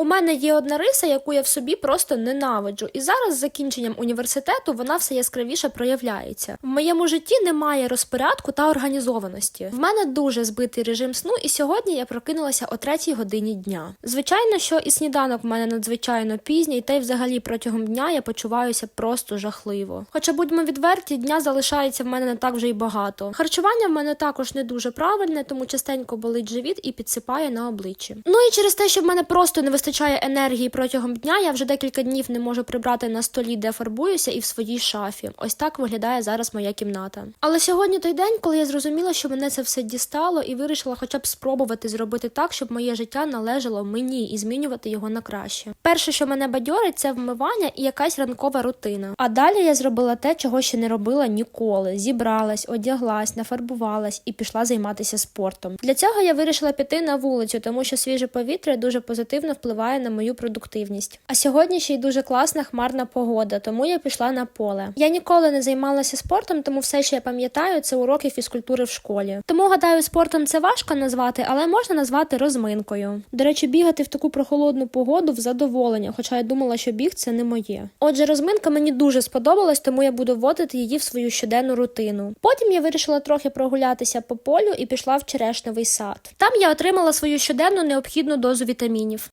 У мене є одна риса, яку я в собі просто ненавиджу, і зараз з закінченням університету вона все яскравіше проявляється. В моєму житті немає розпорядку та організованості. В мене дуже збитий режим сну, і сьогодні я прокинулася о третій годині дня. Звичайно, що і сніданок в мене надзвичайно пізній, та й взагалі протягом дня я почуваюся просто жахливо. Хоча будьмо відверті, дня залишається в мене не так вже й багато. Харчування в мене також не дуже правильне, тому частенько болить живіт і підсипає на обличчі. Ну і через те, що в мене просто не вистачає енергії протягом дня, я вже декілька днів не можу прибрати на столі, де фарбуюся, і в своїй шафі. Ось так виглядає зараз моя кімната. Але сьогодні той день, коли я зрозуміла, що мене це все дістало, і вирішила хоча б спробувати зробити так, щоб моє життя належало мені і змінювати його на краще. Перше, що мене бадьорить, це вмивання і якась ранкова рутина. А далі я зробила те, чого ще не робила ніколи: зібралась, одяглась, нафарбувалась і пішла займатися спортом. Для цього я вирішила піти на вулицю, тому що свіже повітря дуже позитивно впливає на мою продуктивність. А сьогодні ще й дуже класна хмарна погода, тому я пішла на поле. Я ніколи не займалася спортом, тому все, що я пам'ятаю, це уроки фізкультури в школі. Тому гадаю, спортом це важко назвати, але можна назвати розминкою. До речі, бігати в таку прохолодну погоду в задоволення, хоча я думала, що біг це не моє. Отже, розминка мені дуже сподобалась, тому я буду вводити її в свою щоденну рутину. Потім я вирішила трохи прогулятися по полю і пішла в черешневий сад. Там я отримала свою щоденну необхідну дозу вітамінів.